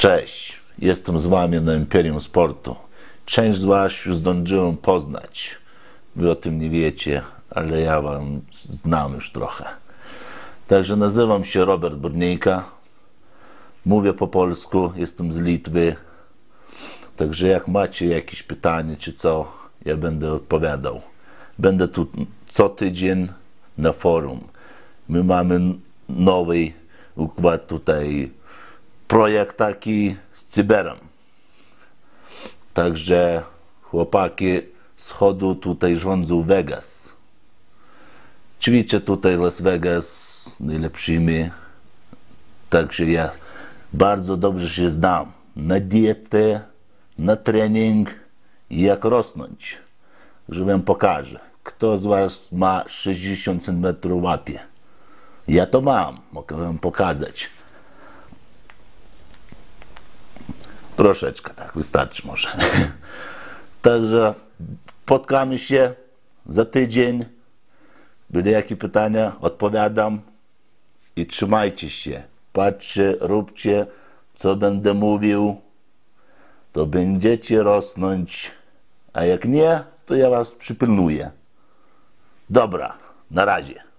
Cześć, jestem z Wami na Imperium Sportu. Część z Was już zdążyłem poznać. Wy o tym nie wiecie, ale ja Wam znam już trochę. Także nazywam się Robert Burniejka. Mówię po polsku, jestem z Litwy. Także jak macie jakieś pytanie czy co, ja będę odpowiadał. Będę tu co tydzień na forum. My mamy nowy układ tutaj, projekt taki z cyberem. Także chłopaki z chodu tutaj rządzą Vegas. Ćwiczę tutaj Las Vegas najlepszymi. Także ja bardzo dobrze się znam na dietę, na trening i jak rosnąć. Że wam pokażę. Kto z was ma 60 cm łapie? Ja to mam, mogę wam pokazać. Troszeczkę, tak, wystarczy może. Także spotkamy się za tydzień. Byli jakie pytania, odpowiadam. I trzymajcie się. Patrzcie, róbcie, co będę mówił. To będziecie rosnąć. A jak nie, to ja was przypilnuję. Dobra, na razie.